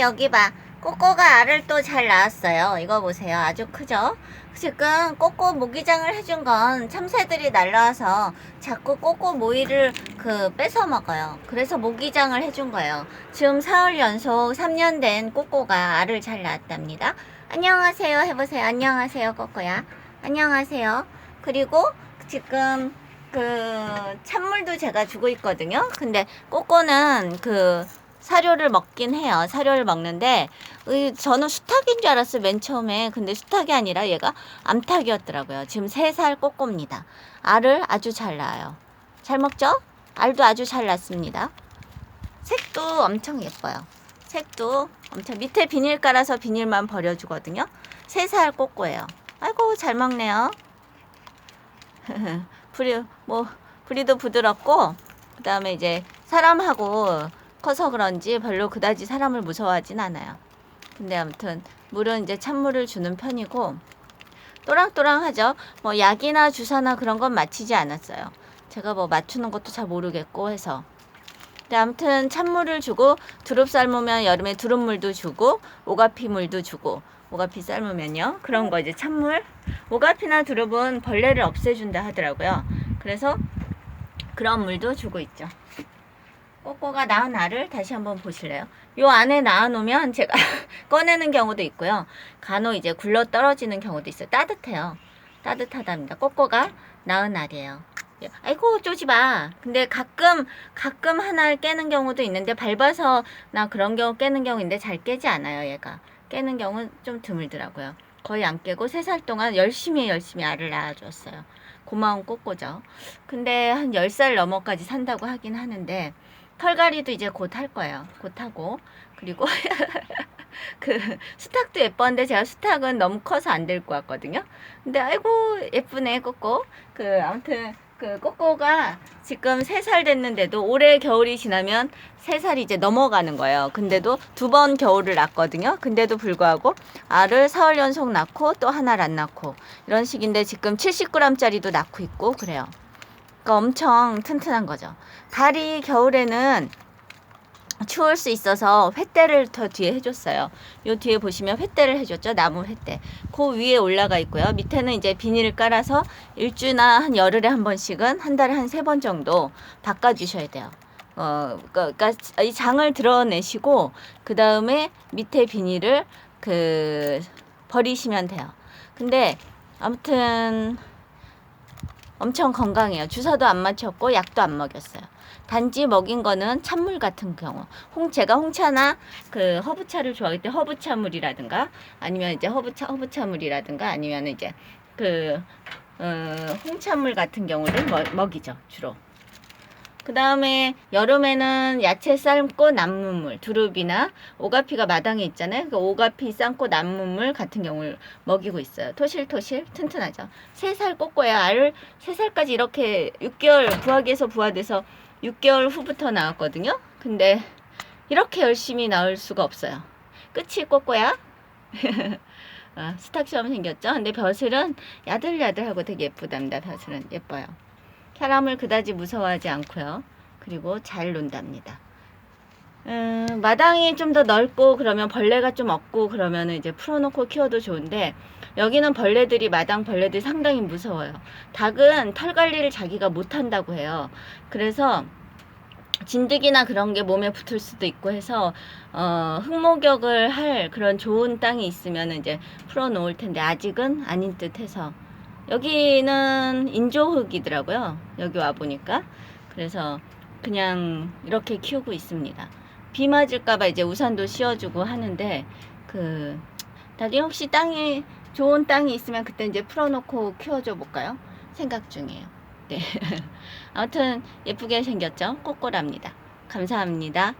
여기 봐. 꼬꼬가 알을 또 잘 낳았어요. 이거 보세요. 아주 크죠? 지금 꼬꼬 모기장을 해준 건 참새들이 날라와서 자꾸 꼬꼬 모이를 그 뺏어 먹어요. 그래서 모기장을 해준 거예요. 지금 사흘 연속 3년 된 꼬꼬가 알을 잘 낳았답니다. 안녕하세요. 해보세요. 안녕하세요. 꼬꼬야. 안녕하세요. 그리고 지금 그 찬물도 제가 주고 있거든요. 근데 꼬꼬는 그 사료를 먹긴 해요. 사료를 먹는데 의, 저는 수탉인 줄 알았어요. 맨 처음에. 근데 수탉이 아니라 얘가 암탉이었더라고요. 지금 3살 꼬꼬입니다. 알을 아주 잘 낳아요. 잘 먹죠? 알도 아주 잘 낳습니다. 색도 엄청 예뻐요. 색도 엄청 밑에 비닐 깔아서 비닐만 버려주거든요. 3살 꼬꼬예요. 아이고 잘 먹네요. 부리 뭐 부리도 부드럽고 그다음에 이제 사람하고 커서 그런지 별로 그다지 사람을 무서워하진 않아요. 근데 아무튼 물은 이제 찬물을 주는 편이고 또랑또랑하죠. 뭐 약이나 주사나 그런 건 맞히지 않았어요. 제가 뭐 맞추는 것도 잘 모르겠고 해서. 근데 아무튼 찬물을 주고 두릅 삶으면 여름에 두릅물도 주고 오가피 물도 주고 오가피 삶으면요. 그런 거 이제 찬물. 오가피나 두릅은 벌레를 없애준다 하더라고요. 그래서 그런 물도 주고 있죠. 꼬꼬가 낳은 알을 다시 한번 보실래요? 요 안에 낳아놓으면 제가 꺼내는 경우도 있고요. 간혹 이제 굴러 떨어지는 경우도 있어요. 따뜻해요. 따뜻하답니다. 꼬꼬가 낳은 알이에요. 예, 아이고 쪼지 마. 근데 가끔 가끔 하나를 깨는 경우도 있는데 밟아서 나 그런 경우 깨는 경우인데 잘 깨지 않아요. 얘가 깨는 경우는 좀 드물더라고요. 거의 안 깨고 세 살 동안 열심히 열심히 알을 낳아줬어요. 고마운 꼬꼬죠. 근데 한 10살 넘어까지 산다고 하긴 하는데 털갈이도 이제 곧 할 거예요. 곧 하고 그리고 그 수탉도 예뻤는데 제가 수탉은 너무 커서 안 될 것 같거든요. 근데 아이고 예쁘네 꼬꼬. 그 아무튼 그 꼬꼬가 지금 세 살 됐는데도 올해 겨울이 지나면 세 살이 이제 넘어가는 거예요. 근데도 두 번 겨울을 낳거든요. 근데도 불구하고 알을 사흘 연속 낳고 또 하나를 안 낳고 이런 식인데 지금 70g짜리도 낳고 있고 그래요. 그러니까 엄청 튼튼한 거죠. 달이 겨울에는 추울 수 있어서 횃대를 더 뒤에 해줬어요. 요 뒤에 보시면 횃대를 해줬죠. 나무 횃대. 그 위에 올라가 있고요. 밑에는 이제 비닐을 깔아서 일주나 한 열흘에 한 번씩은 한 달에 한 세 번 정도 바꿔주셔야 돼요. 어, 그러니까 이 장을 드러내시고 그 다음에 밑에 비닐을 그 버리시면 돼요. 근데 아무튼 엄청 건강해요. 주사도 안 맞췄고 약도 안 먹였어요. 단지 먹인 거는 찬물 같은 경우. 홍 제가 홍차나 그 허브차를 좋아하기 때문에 허브차물이라든가 아니면 이제 허브차 허브차물이라든가 아니면 이제 그 어, 홍차물 같은 경우를 먹, 먹이죠 주로. 그 다음에 여름에는 야채 삶고 남은 물, 두릅이나 오가피가 마당에 있잖아요. 그 오가피 삶고 남은 물 같은 경우를 먹이고 있어요. 토실토실 튼튼하죠. 세 살 꼬꼬야 알을 세 살까지 이렇게 6개월 부화기에서 부화돼서 6개월 후부터 나왔거든요. 근데 이렇게 열심히 나올 수가 없어요. 끝이 꼬꼬야. 아, 스탁처럼 생겼죠. 근데 벼슬은 야들야들하고 되게 예쁘답니다. 벼슬은 예뻐요. 사람을 그다지 무서워하지 않고요. 그리고 잘 논답니다. 음, 마당이 좀 더 넓고 그러면 벌레가 좀 없고 그러면 이제 풀어놓고 키워도 좋은데 여기는 벌레들이 마당 벌레들이 상당히 무서워요. 닭은 털 관리를 자기가 못한다고 해요. 그래서 진드기나 그런 게 몸에 붙을 수도 있고 해서 어, 흙목욕을 할 그런 좋은 땅이 있으면 이제 풀어놓을 텐데 아직은 아닌 듯해서 여기는 인조흙이더라고요. 여기 와 보니까 그래서 그냥 이렇게 키우고 있습니다. 비 맞을까봐 이제 우산도 씌워주고 하는데 그 나중에 혹시 땅이 좋은 땅이 있으면 그때 이제 풀어놓고 키워줘 볼까요? 생각 중이에요. 네. 아무튼 예쁘게 생겼죠? 꼬꼬랍니다. 감사합니다.